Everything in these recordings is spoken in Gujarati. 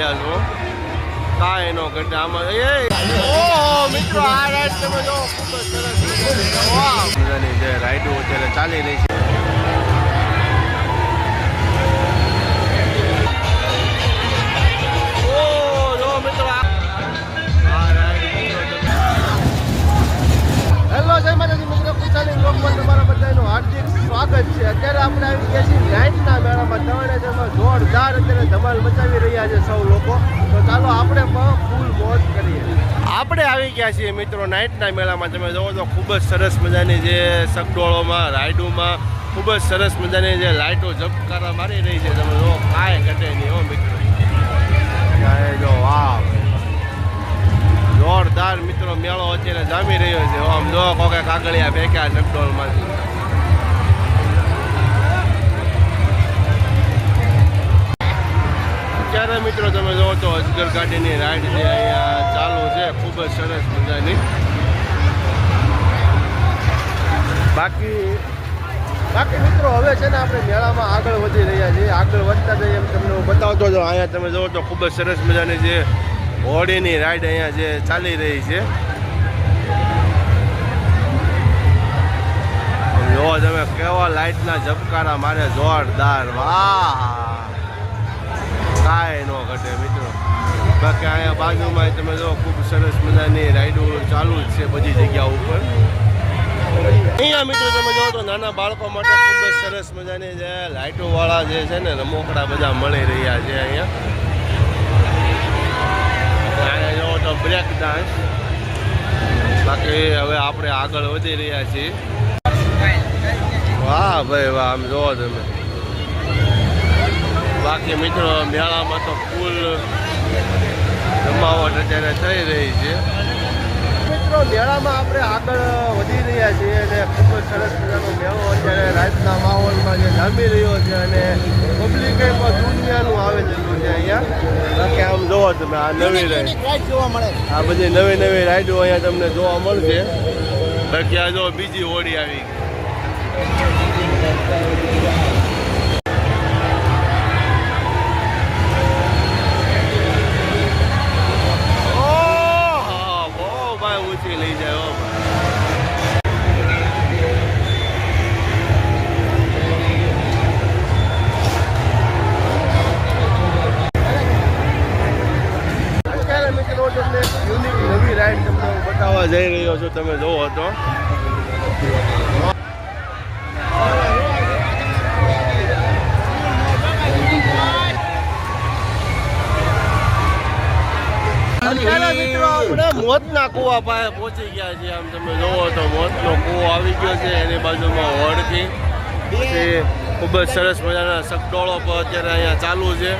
છો. કાંઈ નો ઘટે આમાં એ મિત્રો આ રાઈડ તમે જો ખૂબ જ સરસ વાહ મજાની જે રાઈડો અત્યારે ચાલી રહી છે. આવી ગયા છીએ મિત્રો નાઇટના મેળામાં. તમે જોવો તો ખૂબ જ સરસ મજાની જે સગડોળોમાં રાઈડોમાં ખૂબ જ સરસ મજાની જે લાઇટો ઝબકારા મારી રહી છે. તમે જો કાંઈ ઘટે નહીં હો મિત્રો. જો, વાહ. જોરદાર મિત્રો મેળો અત્યારે જામી રહ્યો છે. આમ જો, કોકે કાગળિયા ફેંક્યા નકડોલમાંથી અત્યારે મિત્રો તમે જોવો તો અજગર ગાડીની રાઈડ છે અહીંયા ખૂબ જ સરસ મજાની. બાકી બાકી મિત્રો, હવે છે ને આપણે મેળામાં આગળ વધી રહ્યા છીએ. આગળ વધતા જઈએ એમ તમને હું બતાવતો હતો અહીંયા તમે જોવો તો ખૂબ જ સરસ મજાની જે હોડીની રાઈડ અહીંયા જે ચાલી રહી છે. જો તમે કેવા લાઇટના ઝબકારા, મારે જોરદાર. વાહ! કાંઈ ન ઘટે મિત્રો. બાકી અહીંયા બાજુમાં તમે જો ખૂબ સરસ મજાની રાઈડો ચાલુ જ છે બધી જગ્યા ઉપર. અહીંયા મિત્રો તમે જો તો નાના બાળકો માટે ખૂબ જ સરસ મજાની જે લાઈટો વાળા જે છે ને રમોકડા બધા મળી રહ્યા છે અહીંયા. અહીંયા જો તો બ્રેક ડાન્સ બાકી હવે આપણે આગળ વધી રહ્યા છીએ. વાહ ભાઈ વાહ, આમ જોવો તમે. બાકી મિત્રો મેળામાં તો ફૂલ જમાવટ અત્યારે થઈ રહી છે. મિત્રો મેળામાં આપણે આગળ વધી રહ્યા છીએ અને ખૂબ જ સરસ મજાનો મેળો અત્યારે રાતના માહોલમાં જે જામી રહ્યો છે અને પબ્લિક પણ દુનિયાનું આવે છે અહીંયા. બાકી આમ જોવો તમે આ નવી રાઈડ જોવા મળે. આ બધી નવી નવી રાઈડો અહીંયા તમને જોવા મળશે. બાકી આ જો બીજી હોડી આવી ગઈ. જઈ રહ્યો છું તમે જોવો તો. મોત ના કુવા પાસે પહોંચી ગયા છે આમ તમે જોવો તો મોતનો કુવો આવી ગયો છે એની બાજુમાં હોડથી પછી ખૂબ જ સરસ મજાના સગડોળો પર અત્યારે અહીંયા ચાલુ છે.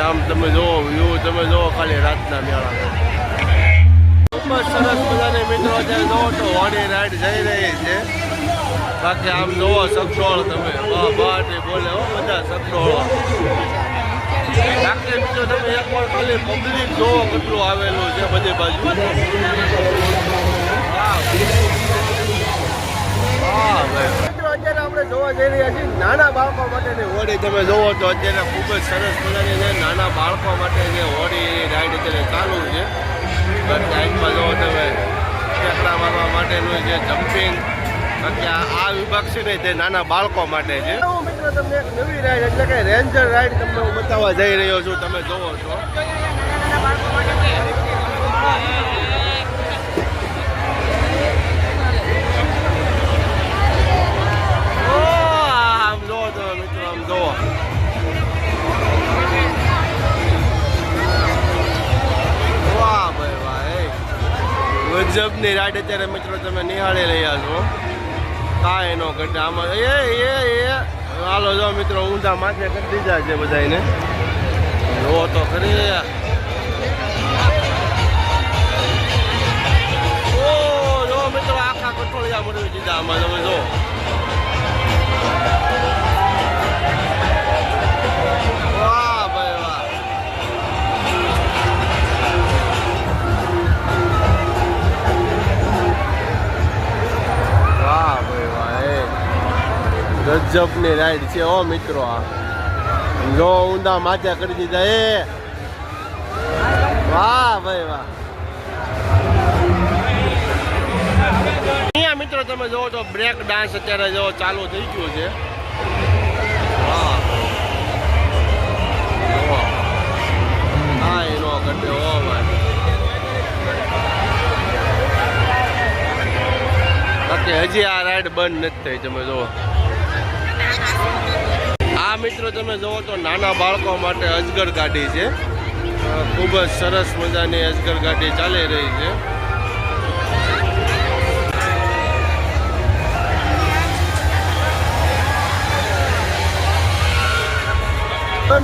આમ તમે જોવો વ્યૂ તમે જોવો ખાલી રાતના મેળા. ખૂબ જ સરસ મજાની મિત્રો, અત્યારે જોવો તો હોડી રાઈડ જઈ રહી છે. બાકી આમ જોવો સકડોળ તમે. બાટી બોલે હો, બધા સગડોળો બાકી મિત્રો, તમે એક પણ ખાલી પબ્લિક જોવો કેટલું આવેલું છે બધી બાજુ. વાહ ભાઈ. અત્યારે આપણે જોવા જઈ રહ્યા છીએ નાના બાળકો માટેની હોડી. તમે જોવો તો અત્યારે ખૂબ જ સરસ મજાની છે નાના બાળકો માટે જે હોડી રાઈડ અત્યારે ચાલુ છે. સાઈડમાં જોવો તમે ટેકરા મારવા માટેનું જે જમ્પિંગ આ આ વિભાગ છે ને, તે નાના બાળકો માટે છે. હું મિત્રો, તમને એક નવી રાઈડ એટલે કે રેન્જર રાઈડ તમને હું બતાવવા જઈ રહ્યો છું, તમે જોવો છો. એ રાઈડ અત્યારે મિત્રો તમે નિહાળી રહ્યા છો. કાંઈ એનો ઘટે આમાં એ એ એ. હાલો, જો મિત્રો, ઊંધા માથે કરી દીધા છે બધાને જો તો ખરી ઓ, જો મિત્રો, આખા કઠોળિયા મળી દીધા આમાં, તમે જો. ગજબની રાઈડ છે ઓ મિત્રો આ. જો ઊંડા માથે કરી દીધા, એ. વાહ ભાઈ, વાહ. મિત્રો તમે જોવો તો બ્રેક ડાન્સ અત્યારે જો ચાલુ થઈ ગયું છે. હા એનો ગड्ढे ઓ ભાઈ. બાકી હજી આ રાઈડ બંધ નથી થઈ, તમે જુઓ આ મિત્રો, તમે જુઓ તો નાના બાળકો માટે અજગર ગાડી છે. ખૂબ જ સરસ મજાની અજગર ગાડી ચાલી રહી છે.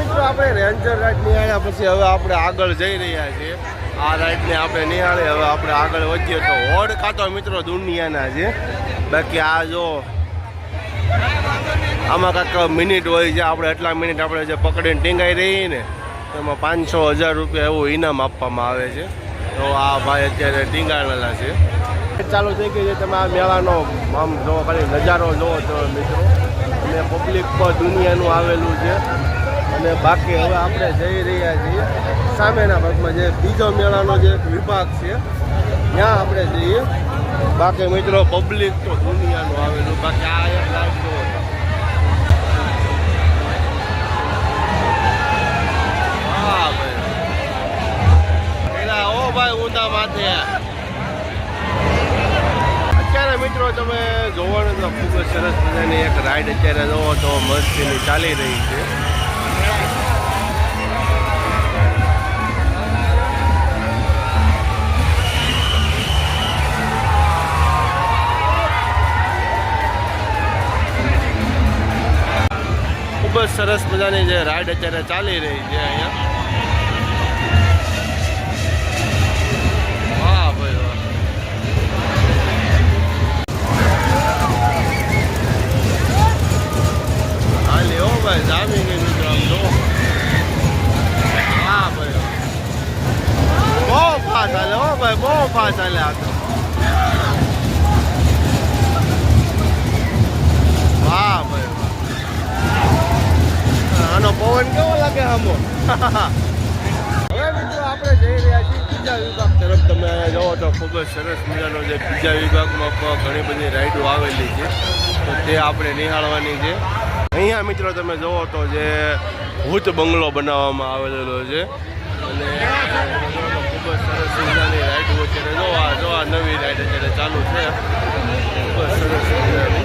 મિત્રો, આપણે રેન્જર રાઈડ નિહાળ્યા પછી હવે આપણે આગળ જઈ રહ્યા છીએ. આ રાઈડને આપણે નિહાળી, હવે આપણે આગળ વધીએ. તો હોડ ખાતો મિત્રો દુનિયાના છે. બાકી આ જો આમાં કાંઈક મિનિટ હોય છે, આપણે એટલા મિનિટ આપણે જે પકડીને ટીંગાઈ રહીએ ને એમાં પાંચસો હજાર રૂપિયા એવું ઇનામ આપવામાં આવે છે. તો આ ભાઈ અત્યારે ટીંગાણેલા છે. ચાલુ થઈ ગઈ છે, તમે આ મેળાનો આમ જો ખાલી નજારો જોવો તો મિત્રો. અને પબ્લિક પર દુનિયાનું આવેલું છે. અને બાકી હવે આપણે જઈ રહ્યા છીએ સામેના ભાગમાં જે બીજો મેળાનો જે વિભાગ છે, ત્યાં આપણે જઈએ. બાકી મિત્રો પબ્લિક તો દુનિયાનું આવેલું, બાકી આ એક લાઈટ હા ભાઈ એલા ઓ ભાઈ ઊંધા માથે અત્યારે મિત્રો તમે જોવાનું તો ખૂબ સરસ મજાની એક રાઈડ અત્યારે જોવો તો મસ્તીની ચાલી રહી છે. જ સરસ મજાની જે રાઈડ અત્યારે ચાલી રહી છે અહીંયા. વાહ ભાઈ વાહ. હો ભાઈ, જામી ગઈ મિત્રો હા ભાઈ બહુ ફાસ્ટ હાલે હો ભાઈ, બહુ ફાસ્ટ હાલે આ તો. ભાઈ પવન કેવો લાગે મિત્રો આપણે જઈ રહ્યા છીએ બીજા વિભાગ તરફ. તમે અહીંયા તો ખૂબ જ સરસ મજાનો જે બીજા વિભાગમાં ઘણી બધી રાઈડો આવેલી છે. તે આપણે નિહાળવાની છે. અહીંયા મિત્રો તમે જુઓ તો જે ભૂત બંગલો બનાવવામાં આવેલો છે. અને ખૂબ જ સરસ મજાની રાઈડો અત્યારે જો આ જો આ નવી રાઈડ અત્યારે ચાલુ છે. ખૂબ જ સરસ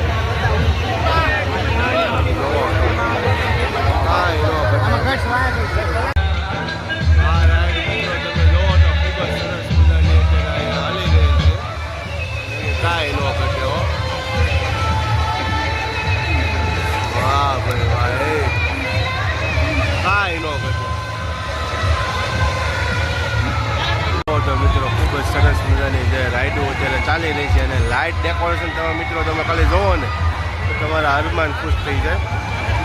ચાલી રહી છે અને લાઇટ ડેકોરેશન તમે મિત્રો તમે ખાલી જોવો ને, તો તમારા હનુમાન ખુશ થઈ જાય.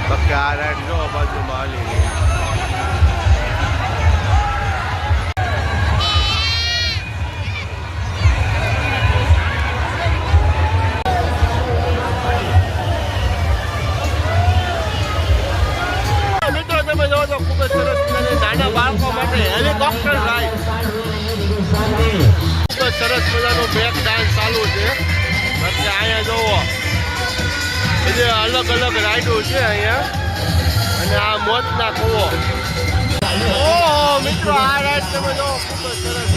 બાકી આ રાઈડ જો બાજુમાં હાલી રહી છે. બધી અલગ અલગ રાઈડો છે અહીંયા. અને આ મોતના કૂવો. ઓહો, મિત્રો, આ રાઈડ તમે જો ખૂબ જ સરસ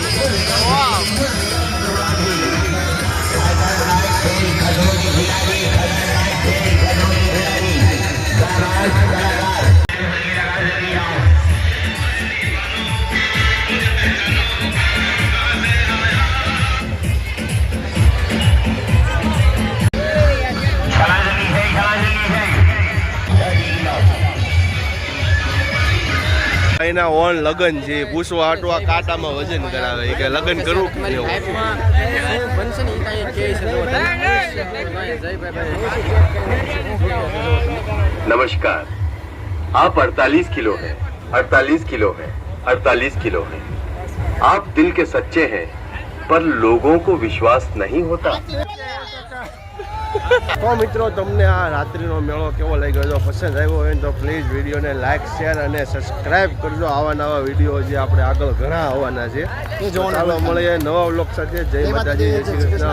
એના ઓન લગન છે પૂછવા હાટવા કાંટામાં વજન કરાવે એ કે લગન કરવું કે નહીં એવું? લાઈફમાં શું બનશે ને એ કાંઈ કહે છે જો તમે જયભાઈ नमस्कार आप 48 किलो हैं 48 किलो हैं 48 किलो हैं आप दिल के सच्चे हैं पर लोगों को विश्वास नहीं होता તો મિત્રો તમને આ રાત્રિનો મેળો કેવો લાગ્યો? જો પસંદ આવ્યો હોય તો પ્લીઝ વિડીયોને લાઇક શેર અને સબસ્ક્રાઇબ કરજો. આવા નવા વીડિયો જે આપણે આગળ ઘણા આવવાના છે. ચાલો મળીએ નવા બ્લોગ સાથે. જય માતાજી જય શ્રી કૃષ્ણ.